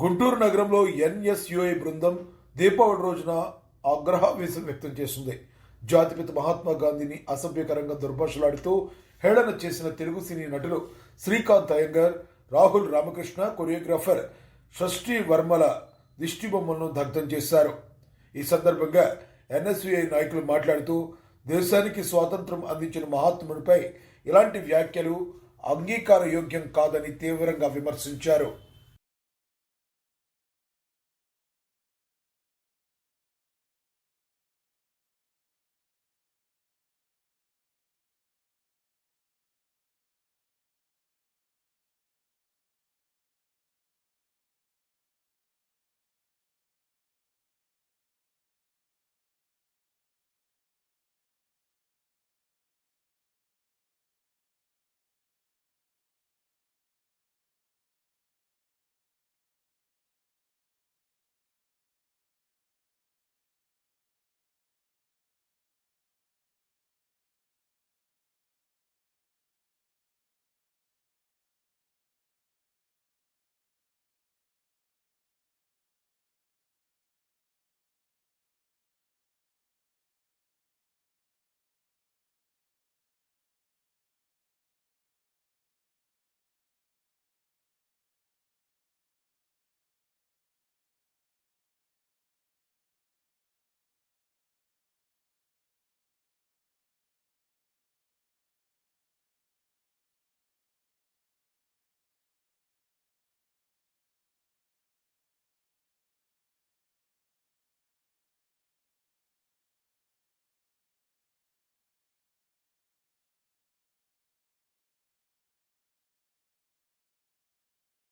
గుంటూరు నగరంలో ఎన్ఎస్యుఐ బృందం దీపావళి రోజున ఆగ్రహావేశం వ్యక్తం చేసింది. జాతిపిత మహాత్మా గాంధీని అసభ్యకరంగా దుర్భాషలాడుతూ హేళన చేసిన తెలుగు సినీ నటులు శ్రీకాంత్ అయ్యంగర్ రాహుల్ రామకృష్ణ కొరియోగ్రాఫర్ షష్ఠి వర్మల దిష్టిబొమ్మలను దగ్ధం చేశారు. ఈ సందర్భంగా ఎన్ఎస్యుఐ నాయకులు మాట్లాడుతూ దేశానికి స్వాతంత్రం అందించిన మహాత్మునిపై ఇలాంటి వ్యాఖ్యలు అంగీకార యోగ్యం కాదని తీవ్రంగా విమర్శించారు.